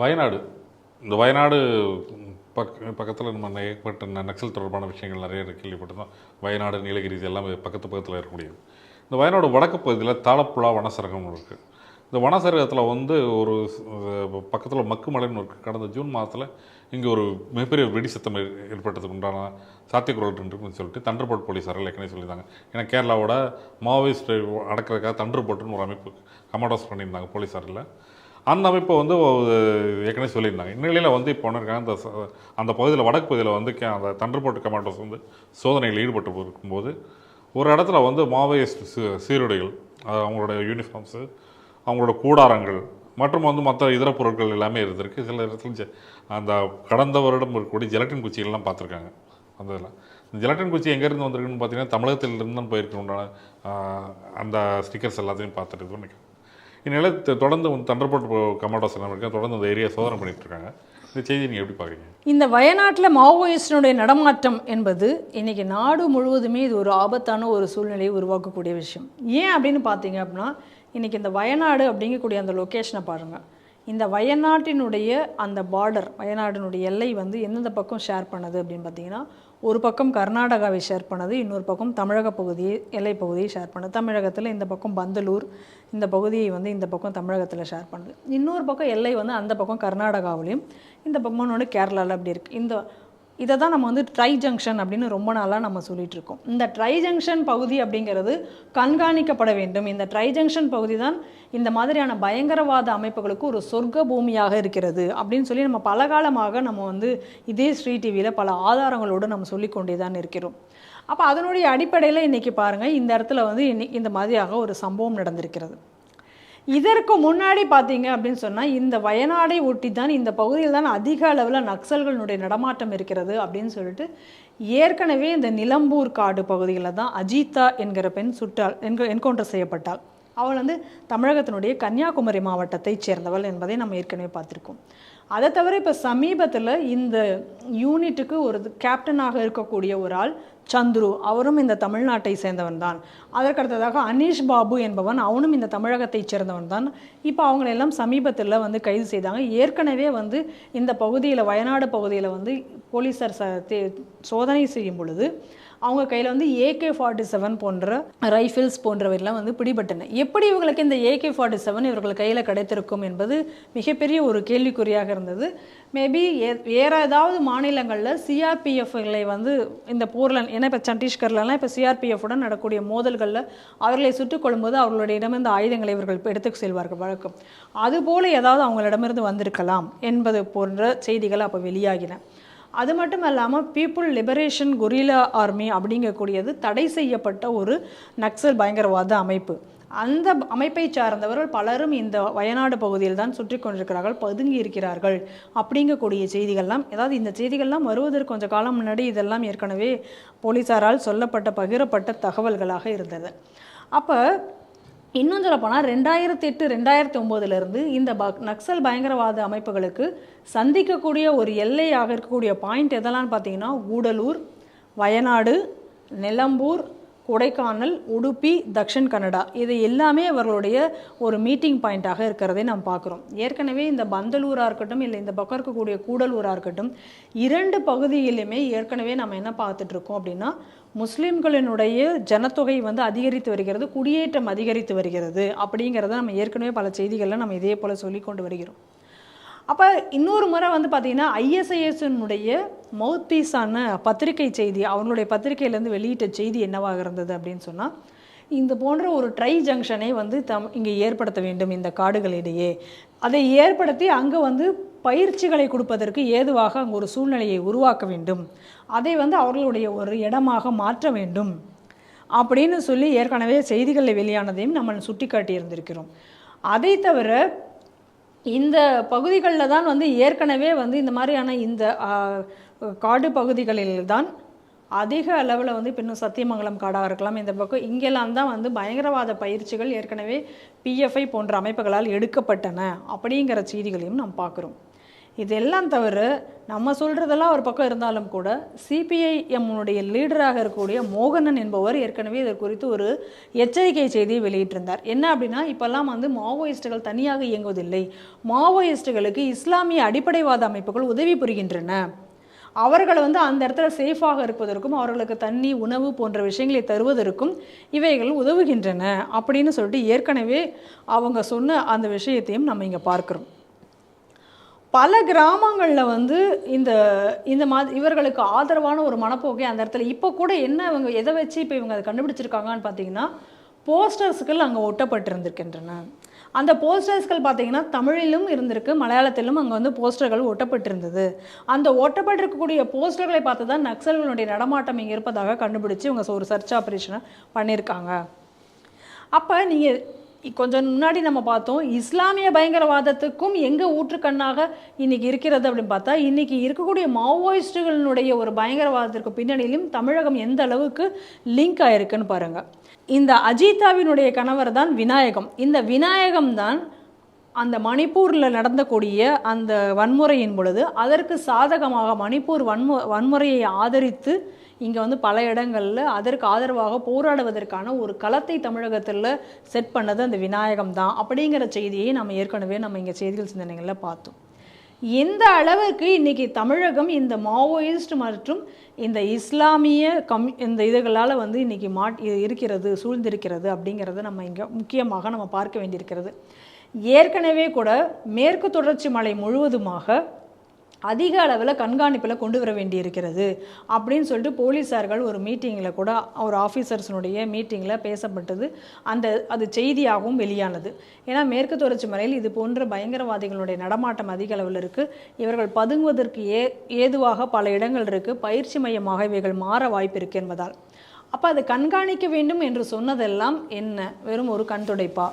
வயநாடு. இந்த வயநாடு பக் பக்கத்தில் நம்ம ஏற்பட்ட நக்சல் தொடர்பான விஷயங்கள் நிறைய கேள்விப்பட்டிருந்தோம். வயநாடு நீலகிரி இது எல்லாமே பக்கத்து பக்கத்தில் இருக்கக்கூடியது. இந்த வயநாடு வடக்கு பகுதியில் தாளப்புழா வனசரகம் இருக்குது இந்த வனசரகத்தில் வந்து ஒரு பக்கத்தில் மக்கு மலைன்னு இருக்குது கடந்த ஜூன் மாதத்தில் இங்கே ஒரு மிகப்பெரிய வெடி சத்தம் ஏற்பட்டதுக்கு உண்டான சாத்தியக்குரல் இருக்குன்னு சொல்லிட்டு தண்டர்போட் போலீஸார்கள் ஏற்கனவே சொல்லியிருந்தாங்க. ஏன்னா கேரளாவோட மாவோயிஸ்ட் அடக்கிறதுக்காக தண்டர்போட்டுன்னு ஒரு அமைப்பு கமாண்டோஸ் பண்ணியிருந்தாங்க போலீஸாரில் அந்த அமைப்பை வந்து ஏற்கனவே சொல்லியிருந்தாங்க. இந்நிலையில் வந்து இப்போ இருக்காங்க. அந்த அந்த பகுதியில் வடக்கு பகுதியில் வந்து அந்த தண்டர்போர்ட் கமாண்டோஸ் வந்து சோதனையில் ஈடுபட்டு இருக்கும்போது ஒரு இடத்துல வந்து மாவோயிஸ்ட் சீ- சீருடைகள் அவங்களோட யூனிஃபார்ம்ஸு அவங்களோட கூடாரங்கள் மற்றும் வந்து மற்ற இதர பொருட்கள் எல்லாமே இருந்திருக்கு. சில இடத்துல ஜெ- அந்த கடந்த வருடம் இருக்கக்கூடிய ஜெலட்டின் குச்சிகள்லாம் பார்த்துருக்காங்க. அந்த இதில். இந்த ஜெலட்டின் குச்சி எங்கேருந்து வந்திருக்குன்னு பார்த்தீங்கன்னா தமிழகத்திலிருந்து தான் போயிருக்கு உண்டான அந்த ஸ்டிக்கர்ஸ் எல்லாத்தையும் பார்த்துட்டு நினைக்கிறேன். இந்நிலை தொடர்ந்து வந்து தண்டர்போர்ட் கமாண்டோஸ் எல்லாம் தொடர்ந்து அந்த ஏரியா சோதனை பண்ணிட்டு இருக்காங்க இந்த செய்தி நீங்கள் எப்படி பார்க்குறீங்க? இந்த வயநாட்டில் மாவோயிஸ்டினுடைய நடமாட்டம் என்பது இன்னைக்கு நாடு முழுவதுமே இது ஒரு ஆபத்தான ஒரு சூழ்நிலையை உருவாக்கக்கூடிய விஷயம். ஏன் அப்படின்னு பார்த்தீங்க அப்படின்னா இன்னைக்கு இந்த வயநாடு அப்படிங்கக்கூடிய அந்த லொக்கேஷனை பாருங்கள் இந்த வயநாட்டினுடைய அந்த பார்டர் வயநாடினுடைய எல்லை வந்து எந்தெந்த பக்கம் ஷேர் பண்ணுது அப்படின்னு பார்த்தீங்கன்னா ஒரு பக்கம் கர்நாடகாவை ஷேர் பண்ணுது இன்னொரு பக்கம் தமிழக பகுதியை எல்லை பகுதியை ஷேர் பண்ணுது. தமிழகத்தில் இந்த பக்கம் பந்தலூர் இந்த பகுதியை வந்து இந்த பக்கம் தமிழகத்தில் ஷேர் பண்ணுது. இன்னொரு பக்கம் எல்லை வந்து அந்த பக்கம் கர்நாடகாவிலையும் இந்த பக்கம் ஒன்று கேரளாவில் அப்படி இருக்குது இந்த இதை தான் நம்ம வந்து ட்ரை ஜங்ஷன் அப்படின்னு ரொம்ப நாளாக நம்ம சொல்லிகிட்டு இருக்கோம். இந்த ட்ரை ஜங்ஷன் பகுதி அப்படிங்கிறது கண்காணிக்கப்பட வேண்டும். இந்த ட்ரை ஜங்ஷன் பகுதி தான் இந்த மாதிரியான பயங்கரவாத அமைப்புகளுக்கு ஒரு சொர்க்க பூமியாக இருக்கிறது அப்படின்னு சொல்லி நம்ம பல காலமாக நம்ம வந்து இதே ஸ்ரீ டிவியில் பல ஆதாரங்களோடு நம்ம சொல்லிக்கொண்டே தான் இருக்கிறோம். அப்போ அதனுடைய அடிப்படையில் இன்றைக்கி பாருங்கள் இந்த இடத்துல வந்து இன்னி இந்த மாதிரியாக ஒரு சம்பவம் நடந்திருக்கிறது. இதற்கு முன்னாடி பார்த்தீங்க அப்படின்னு சொன்னால் இந்த வயநாடை ஒட்டி தான் இந்த பகுதியில் தான் அதிக அளவில் நக்சல்களுடைய நடமாட்டம் இருக்கிறது அப்படின்னு சொல்லிட்டு ஏற்கனவே இந்த நிலம்பூர் காடு பகுதியில் தான் அஜிதா என்கிற பெண் சுட்டால் என்கவுண்டர் செய்யப்பட்டாள். அவள் வந்து தமிழகத்தினுடைய கன்னியாகுமரி மாவட்டத்தைச் சேர்ந்தவள் என்பதை நம்ம ஏற்கனவே பார்த்துருக்கோம். அதை தவிர இப்போ சமீபத்தில் இந்த யூனிட்டுக்கு ஒரு கேப்டனாக இருக்கக்கூடிய ஒரு ஆள் சந்துரு அவரும் இந்த தமிழ்நாட்டை சேர்ந்தவன் தான். அதற்கடுத்ததாக அனீஷ் பாபு என்பவன் அவனும் இந்த தமிழகத்தைச் சேர்ந்தவன் தான். இப்போ அவங்களெல்லாம் சமீபத்தில் வந்து கைது செய்தாங்க. ஏற்கனவே வந்து இந்த பகுதியில் வயநாடு பகுதியில் வந்து போலீஸார் ச தே- சோதனை செய்யும் பொழுது அவங்க கையில் வந்து ஏகே ஃபார்ட்டி செவன் போன்ற ரைஃபிள்ஸ் போன்றவையெல்லாம் வந்து பிடிபட்டன. எப்படி இவங்களுக்கு இந்த ஏகே ஃபார்ட்டி செவன் இவர்கள் கையில் கிடைத்திருக்கும் என்பது மிகப்பெரிய ஒரு கேள்விக்குறியாக இருந்தது. மேபி வேற ஏதாவது மாநிலங்களில் சிஆர்பிஎஃப்களை வந்து இந்த போரில் ஏன்னா இப்போ சத்தீஸ்கர்லலாம் இப்போ சிஆர்பிஎஃப்புடன் நடக்கூடிய நடக்கக்கூடிய மோதல்களில் அவர்களை சுட்டுக் கொள்ளும்போது அவர்களுடைய இடமிருந்து ஆயுதங்களை இவர்கள் எடுத்து செல்வார்கள் வழக்கம். அதுபோல் ஏதாவது அவங்களிடமிருந்து வந்திருக்கலாம் என்பது போன்ற செய்திகள் அப்போ வெளியாகின. அது மட்டும் இல்லாமல் பீப்புள் லிபரேஷன் கொரிலா ஆர்மி அப்படிங்கக்கூடியது தடை செய்யப்பட்ட ஒரு நக்சல் பயங்கரவாத அமைப்பு. அந்த அமைப்பை சார்ந்தவர்கள் பலரும் இந்த வயநாடு பகுதியில் தான் சுற்றி கொண்டிருக்கிறார்கள் பதுங்கி இருக்கிறார்கள் அப்படிங்கக்கூடிய செய்திகள்லாம் ஏதாவது இந்த செய்திகள்லாம் வருவதற்கு கொஞ்சம் காலம் முன்னாடி இதெல்லாம் ஏற்கனவே போலீசாரால் சொல்லப்பட்ட பகிரப்பட்ட தகவல்களாக இருந்தது. அப்போ இன்னும் சொல்லப்போனால் ரெண்டாயிரத்தி எட்டு ரெண்டாயிரத்தி ஒம்போதுலேருந்து இந்த ப நக்சல் பயங்கரவாத அமைப்புகளுக்கு சந்திக்கக்கூடிய ஒரு எல்லையாக இருக்கக்கூடிய பாயிண்ட் எதெல்லாம் பார்த்தீங்கன்னா கூடலூர் வயநாடு நிலம்பூர் கொடைக்கானல் உடுப்பி தக்ஷின் கன்னடா இது எல்லாமே அவர்களுடைய ஒரு மீட்டிங் பாயிண்ட்டாக இருக்கிறதை நாம் பார்க்குறோம். ஏற்கனவே இந்த பந்தலூராக இருக்கட்டும் இல்லை இந்த பக்கம் இருக்கக்கூடிய கூடலூராக இருக்கட்டும் இரண்டு பகுதியிலுமே ஏற்கனவே நம்ம என்ன பார்த்துட்ருக்கோம் அப்படின்னா முஸ்லிம்களினுடைய ஜனத்தொகை வந்து அதிகரித்து வருகிறது குடியேற்றம் அதிகரித்து வருகிறது. அப்படிங்கிறத நம்ம ஏற்கனவே பல செய்திகளில் நம்ம இதே போல் சொல்லி கொண்டு வருகிறோம். அப்போ இன்னொரு முறை வந்து பார்த்தீங்கன்னா ஐஎஸ்ஐஎஸ்னுடைய மவுத் பீஸான பத்திரிகை செய்தி அவங்களுடைய பத்திரிகையிலேருந்து வெளியிட்ட செய்தி என்னவாக இருந்தது அப்படின்னு சொன்னால் இந்த போன்ற ஒரு ட்ரை ஜங்ஷனை வந்து தம் இங்கே ஏற்படுத்த வேண்டும் இந்த காடுகளிடையே. அதை ஏற்படுத்தி அங்கே வந்து பயிற்சிகளை கொடுப்பதற்கு ஏதுவாக அங்கே ஒரு சூழ்நிலையை உருவாக்க வேண்டும். அதை வந்து அவர்களுடைய ஒரு இடமாக மாற்ற வேண்டும். அப்படின்னு சொல்லி ஏற்கனவே செய்திகளில் வெளியானதையும் நம்ம சுட்டி காட்டியிருந்திருக்கிறோம் அதை தவிர இந்த பகுதிகளில் தான் வந்து ஏற்கனவே வந்து இந்த மாதிரியான இந்த காடு பகுதிகளில் தான் அதிக அளவில் வந்து இப்போ இன்னும் சத்தியமங்கலம் காடாக இருக்கலாம். இந்த பக்கம் இங்கெல்லாம் தான் வந்து பயங்கரவாத பயிற்சிகள் ஏற்கனவே பிஎஃப்ஐ போன்ற அமைப்புகளால் எடுக்கப்பட்டன. அப்படிங்கிற செய்திகளையும் நாம் பார்க்குறோம். இதெல்லாம் தவிர நம்ம சொல்கிறதெல்லாம் ஒரு பக்கம் இருந்தாலும் கூட சிபிஐஎம்னுடைய லீடராக இருக்கக்கூடிய மோகனன் என்பவர் ஏற்கனவே இது குறித்து ஒரு எச்சரிக்கை செய்தியை வெளியிட்டிருந்தார். என்ன அப்படின்னா இப்போல்லாம் வந்து மாவோயிஸ்டுகள் தனியாக இயங்குவதில்லை. மாவோயிஸ்டுகளுக்கு இஸ்லாமிய அடிப்படைவாத அமைப்புகள் உதவி புரிகின்றன. அவர்களை வந்து அந்த இடத்துல சேஃபாக இருப்பதற்கும் அவர்களுக்கு தண்ணி உணவு போன்ற விஷயங்களை தருவதற்கும் இவைகள் உதவுகின்றன அப்படின்னு சொல்லிட்டு ஏற்கனவே அவங்க சொன்ன அந்த விஷயத்தையும் நம்ம இங்கே பார்க்குறோம். பல கிராமங்களில் வந்து இந்த இந்த மாதிரி இவர்களுக்கு ஆதரவான ஒரு மனப்போக்கை அந்த இடத்துல. இப்போ கூட என்ன இவங்க எதை வச்சு இப்போ இவங்க அதை கண்டுபிடிச்சிருக்காங்கன்னு பார்த்தீங்கன்னா போஸ்டர்ஸ்கள் அங்கே ஒட்டப்பட்டிருந்திருக்கின்றன. அந்த போஸ்டர்ஸ்கள் பார்த்தீங்கன்னா தமிழிலும் இருந்திருக்கு மலையாளத்திலும் அங்கே வந்து போஸ்டர்கள் ஒட்டப்பட்டிருந்தது. அந்த ஒட்டப்பட்டிருக்கக்கூடிய போஸ்டர்களை பார்த்து தான் நக்சல்களுடைய நடமாட்டம் இங்கே இருப்பதாக கண்டுபிடிச்சு இவங்க ஒரு சர்ச் ஆப்ரேஷனை பண்ணியிருக்காங்க அப்போ நீங்கள் கொஞ்சம் முன்னாடி நம்ம பார்த்தோம் இஸ்லாமிய பயங்கரவாதத்துக்கும் எங்கே ஊற்றுக்கண்ணாக இன்றைக்கி இருக்கிறது அப்படின்னு பார்த்தா இன்றைக்கி இருக்கக்கூடிய மாவோயிஸ்டுகளினுடைய ஒரு பயங்கரவாதத்திற்கு பின்னணியிலும் தமிழகம் எந்த அளவுக்கு லிங்க் ஆயிருக்குன்னு பாருங்க. இந்த அஜிதாவினுடைய கணவர் தான் விநாயகம். இந்த விநாயகம் தான் அந்த மணிப்பூரில் நடந்தக்கூடிய அந்த வன்முறையின் பொழுது அதற்கு சாதகமாக மணிப்பூர் வன்மு வன்முறையை ஆதரித்து இங்கே வந்து பல இடங்களில் அதற்கு ஆதரவாக போராடுவதற்கான ஒரு களத்தை தமிழகத்தில் செட் பண்ணது அந்த விநாயகம் தான். அப்படிங்கிற செய்தியை நம்ம ஏற்கனவே நம்ம இங்கே செய்திகள் சிந்தனைகளில் பார்த்தோம். எந்த அளவுக்கு இன்றைக்கி தமிழகம் இந்த மாவோயிஸ்ட் மற்றும் இந்த இஸ்லாமிய கம் இந்த இதுகளால் வந்து இன்றைக்கி மாட் இருக்கிறது சூழ்ந்திருக்கிறது அப்படிங்கிறத நம்ம இங்கே முக்கியமாக நம்ம பார்க்க வேண்டியிருக்கிறது. ஏற்கனவே கூட மேற்கு தொடர்ச்சி மலை முழுவதுமாக அதிக அளவில் கண்காணிப்பில் கொண்டு வர வேண்டியிருக்கிறது அப்படின்னு சொல்லிட்டு போலீஸார்கள் ஒரு மீட்டிங்கில் கூட ஒரு ஆஃபீஸர்ஸினுடைய மீட்டிங்கில் பேசப்பட்டது. அந்த அது செய்தியாகவும் வெளியானது. ஏன்னா மேற்கு தொடர்ச்சி மலையில் இது போன்ற பயங்கரவாதிகளுடைய நடமாட்டம் அதிக அளவில் இருக்குது இவர்கள் பதுங்குவதற்கு ஏ ஏதுவாக பல இடங்கள் இருக்குது பயிற்சி மையமாக இவைகள் மாற வாய்ப்பு இருக்குது என்பதால். அப்போ அதை கண்காணிக்க வேண்டும் என்று சொன்னதெல்லாம் என்ன? வெறும் ஒரு கண் துடைப்பா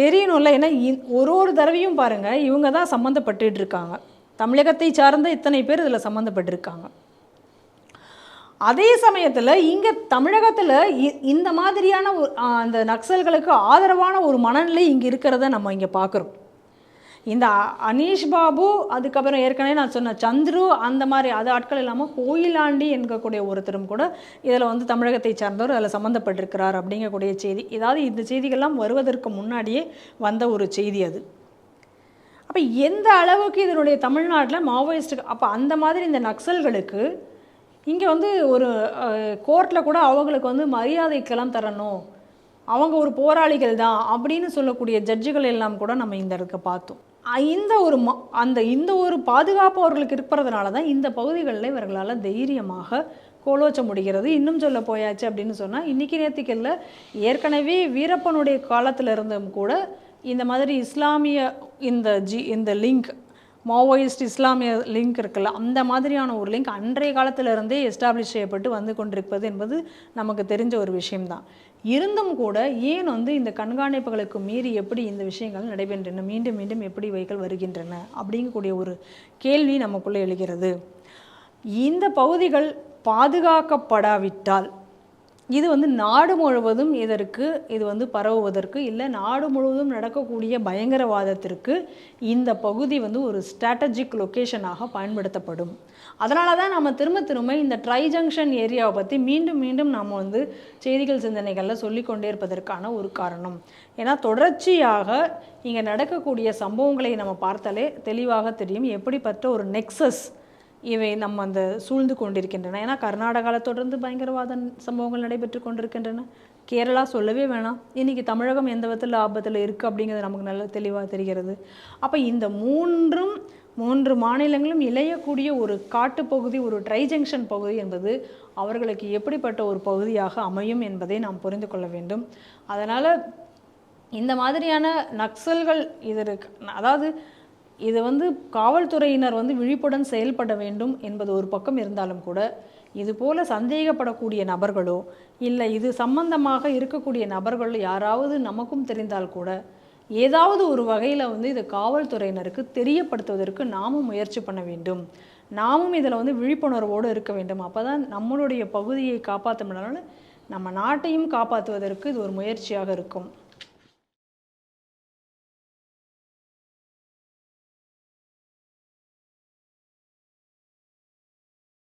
தெரியணும்ல. ஏன்னா ஒரு ஒரு தடவையும் பாருங்கள் இவங்க தான் சம்மந்தப்பட்டுட்டு இருக்காங்க தமிழகத்தை சார்ந்த இத்தனை பேர் இதில் சம்மந்தப்பட்டிருக்காங்க. அதே சமயத்தில் இங்கே தமிழகத்தில் இந்த மாதிரியான ஒரு அந்த நக்சல்களுக்கு ஆதரவான ஒரு மனநிலை இங்கே இருக்கிறத நம்ம இங்கே பார்க்குறோம் இந்த அ- அனீஷ் பாபு அதுக்கப்புறம் ஏற்கனவே நான் சொன்ன சந்துரு அந்த மாதிரி அது ஆட்கள் இல்லாமல் கோயிலாண்டி என்கக்கூடிய ஒருத்தரும் கூட இதில் வந்து தமிழகத்தை சார்ந்தவர் அதில் சம்மந்தப்பட்டிருக்கிறார் அப்படிங்கக்கூடிய செய்தி. ஏதாவது இந்த செய்திகள்லாம் வருவதற்கு முன்னாடியே வந்த ஒரு செய்தி அது. அப்போ எந்த அளவுக்கு இதனுடைய தமிழ்நாட்டில் மாவோயிஸ்ட்டுக்கு அப்போ அந்த மாதிரி இந்த நக்சல்களுக்கு இங்கே வந்து ஒரு கோர்ட்டில் கூட அவங்களுக்கு வந்து மரியாதைக்கெல்லாம் தரணும் அவங்க ஒரு போராளிகள் தான் அப்படின்னு சொல்லக்கூடிய ஜட்ஜுகள் எல்லாம் கூட நம்ம இந்த இடத்துக்கு பார்த்தோம். இந்த ஒரு ம அந்த இந்த ஒரு பாதுகாப்பு அவர்களுக்கு இருக்கிறதுனால தான் இந்த பகுதிகளில் இவர்களால் தைரியமாக கோலோச்ச முடிகிறது. இன்னும் சொல்ல போயாச்சு அப்படின்னு சொன்னால் இன்றைக்கி நேற்றுக்கல்ல ஏற்கனவே வீரப்பனுடைய காலத்தில் இருந்தும் கூட இந்த மாதிரி இஸ்லாமிய இந்த ஜி இந்த லிங்க் மாவோயிஸ்ட் இஸ்லாமிய லிங்க் இருக்குல்ல அந்த மாதிரியான ஒரு லிங்க் அன்றைய காலத்திலிருந்தே எஸ்டாப்ளிஷ் செய்யப்பட்டு வந்து கொண்டிருப்பது என்பது நமக்கு தெரிஞ்ச ஒரு விஷயம்தான். இருந்தும் கூட ஏன் வந்து இந்த கண்காணிப்புகளுக்கு மீறி எப்படி இந்த விஷயங்கள் நடைபெற்றன மீண்டும் மீண்டும் எப்படி இவைகள் வருகின்றன அப்படிங்கக்கூடிய ஒரு கேள்வி நமக்குள்ளே எழுகிறது. இந்த பகுதிகள் பாதுகாக்கப்படாவிட்டால் இது வந்து நாடு முழுவதும் இதற்கு இது வந்து பரவுவதற்கு இல்லை நாடு முழுவதும் நடக்கக்கூடிய பயங்கரவாதத்திற்கு இந்த பகுதி வந்து ஒரு ஸ்ட்ராட்டஜிக் லொக்கேஷனாக பயன்படுத்தப்படும். அதனால தான் நம்ம திரும்ப திரும்ப இந்த ட்ரை ஜங்ஷன் ஏரியாவை பற்றி மீண்டும் மீண்டும் நாம் வந்து செய்திகள் சிந்தனைகளில் சொல்லிக்கொண்டே இருப்பதற்கான ஒரு காரணம். ஏன்னா தொடர்ச்சியாக இங்கே நடக்கக்கூடிய சம்பவங்களை நம்ம பார்த்தாலே தெளிவாக தெரியும். எப்படிப்பட்ட ஒரு நெக்ஸஸ் இவை நம்ம அந்த சூழ்ந்து கொண்டிருக்கின்றன. ஏன்னா கர்நாடகாவில் தொடர்ந்து பயங்கரவாத சம்பவங்கள் நடைபெற்று கொண்டிருக்கின்றன. கேரளா சொல்லவே வேணாம். இன்றைக்கி தமிழகம் எந்த விதத்தில் ஆபத்தில் இருக்குது அப்படிங்கிறது நமக்கு நல்ல தெளிவாக தெரிகிறது. அப்போ இந்த மூன்றும் மூன்று மாநிலங்களும் இளையக்கூடிய ஒரு காட்டுப்பகுதி ஒரு ட்ரை ஜங்ஷன் பகுதி என்பது அவர்களுக்கு எப்படிப்பட்ட ஒரு பகுதியாக அமையும் என்பதை நாம் புரிந்து கொள்ள வேண்டும். அதனால் இந்த மாதிரியான நக்சல்கள் இதற்கு அதாவது இது வந்து காவல்துறையினர் வந்து விழிப்புடன் செயல்பட வேண்டும் என்பது ஒரு பக்கம் இருந்தாலும் கூட இது போல சந்தேகப்படக்கூடிய நபர்களோ இல்லை இது சம்பந்தமாக இருக்கக்கூடிய நபர்கள் யாராவது நமக்கும் தெரிந்தால் கூட ஏதாவது ஒரு வகையில் வந்து இது காவல்துறையினருக்கு தெரியப்படுத்துவதற்கு நாமும் முயற்சி பண்ண வேண்டும். நாமும் இதில் வந்து விழிப்புணர்வோடு இருக்க வேண்டும். அப்போ தான் நம்மளுடைய பகுதியை காப்பாற்ற முடியலனாலும் நம்ம நாட்டையும் காப்பாற்றுவதற்கு இது ஒரு முயற்சியாக இருக்கும்.